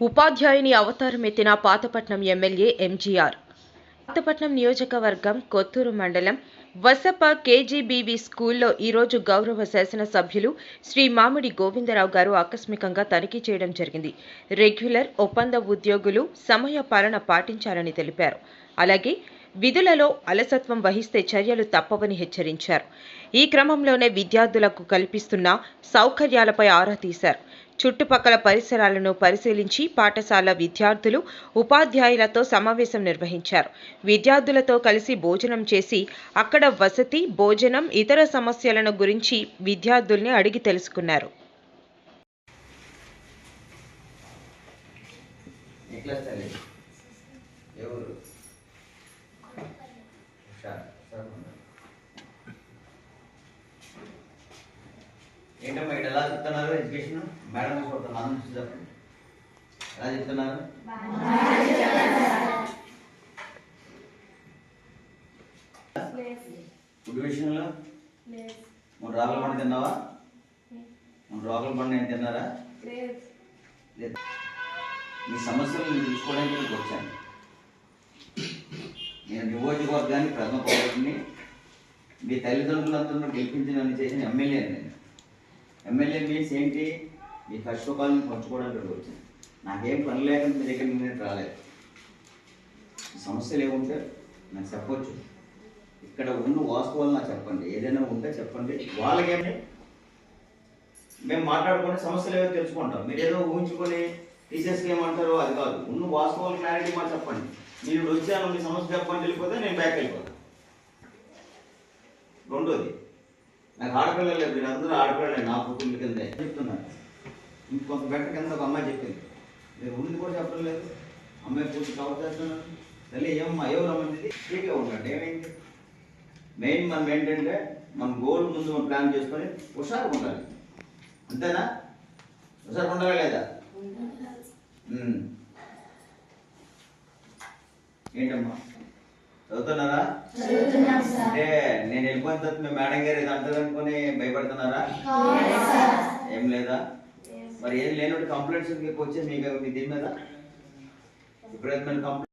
ఉపాధ్యాయుని అవతారం ఎత్తిన పాతపట్నం ఎమ్మెల్యే ఎంజీఆర్. పాతపట్నం నియోజకవర్గం కొత్తూరు మండలం వసప కేజీబీవీ స్కూల్లో ఈరోజు గౌరవ శాసనసభ్యులు శ్రీ మామిడి గోవిందరావు గారు ఆకస్మికంగా తనిఖీ చేయడం జరిగింది. రెగ్యులర్ ఒప్పంద ఉద్యోగులు సమయ పాలన పాటించాలని తెలిపారు. అలాగే విధులలో అలసత్వం వహిస్తే చర్యలు తప్పవని హెచ్చరించారు. ఈ క్రమంలోనే విద్యార్థులకు కల్పిస్తున్న సౌకర్యాలపై ఆరా తీశారు. చుట్టుపక్కల పరిసరాలను పరిశీలించి పాఠశాల విద్యార్థులు ఉపాధ్యాయులతో సమావేశం నిర్వహించారు. విద్యార్థులతో కలిసి భోజనం చేసి అక్కడ వసతి భోజనం ఇతర సమస్యలను గురించి విద్యార్థుల్ని అడిగి తెలుసుకున్నారు. ఎవరు ఏంటమ్మా ఇక్కడ ఎలా చెప్తున్నారు? ఎడ్యుకేషన్ మేడం చూసుకుంటాం అందరూ చెప్పండి. ఎలా చెప్తున్నారు? ఫుడ్ విషయంలో? మూడు రాగుల పండు తిన్నావా? మూడు రాగుల పండు నేను తిన్నారా? మీ సమస్యలు నేను ఇక్కడికి వచ్చాను. నేను నియోజకవర్గాన్ని ప్రథమ పౌరుడిని మీ తల్లిదండ్రులందరూ గెలిపించి చేసిన ఎమ్మెల్యే నేను. ఎమ్మెల్యే మీన్స్ ఏంటి? మీ కష్ట పంచుకోవడానికి ఇక్కడికి వచ్చాను నాకేం పని లేకుండా మీ దగ్గర నేను రాలేదు. సమస్యలు ఏముంటే నాకు చెప్పొచ్చు. ఇక్కడ ఉన్న వాస్తవాలు నాకు చెప్పండి. ఏదైనా ఉంటే చెప్పండి. వాళ్ళకేమి మేము మాట్లాడుకునే సమస్యలు ఏవో తెలుసుకుంటాం. మీరు ఏదో ఊహించుకొని టీచర్స్కి ఏమంటారో అది కాదు. ఉన్న వాస్తవాలు క్లారిటీ మాకు చెప్పండి. మీరు వచ్చాను మీ సమస్య చెప్పండి వెళ్ళిపోతే నేను బ్యాక్ వెళ్ళిపోతాను రెండోది నాకు ఆడపిల్లలు అందరూ ఆడపిల్లలే నా పుట్టుల కింద చెప్తున్నాను ఇంకొంత బెట్ట కింద ఒక అమ్మాయి చెప్పింది. మీరు ఉంది కూడా చెప్పడం లేదు. అమ్మాయి పూర్తి కవర్ చేస్తున్నాను తల్లి ఏమమ్మా ఎవరు రమ్మంది ఫ్రీగా ఉండండి ఏమైంది? మెయిన్ మనం ఏంటంటే మన గోల్ ముందు మనం ప్లాన్ చేసుకొని హుషారుగా ఉండాలి. అంతేనా? హుషారుగా ఉండాలా లేదా. ఏంటమ్మా? చదువుతున్నారా? అంటే నేను వెళ్ళిపోయిన తర్వాత మీ మేడం గారు ఇది అంటారు అనుకుని భయపడుతున్నారా? ఏం లేదా? మరి ఏం లేనట్టు కంప్లైంట్స్ వచ్చే మీకు మీ దీని మీద? ఇప్పుడైతే కంప్లైంట్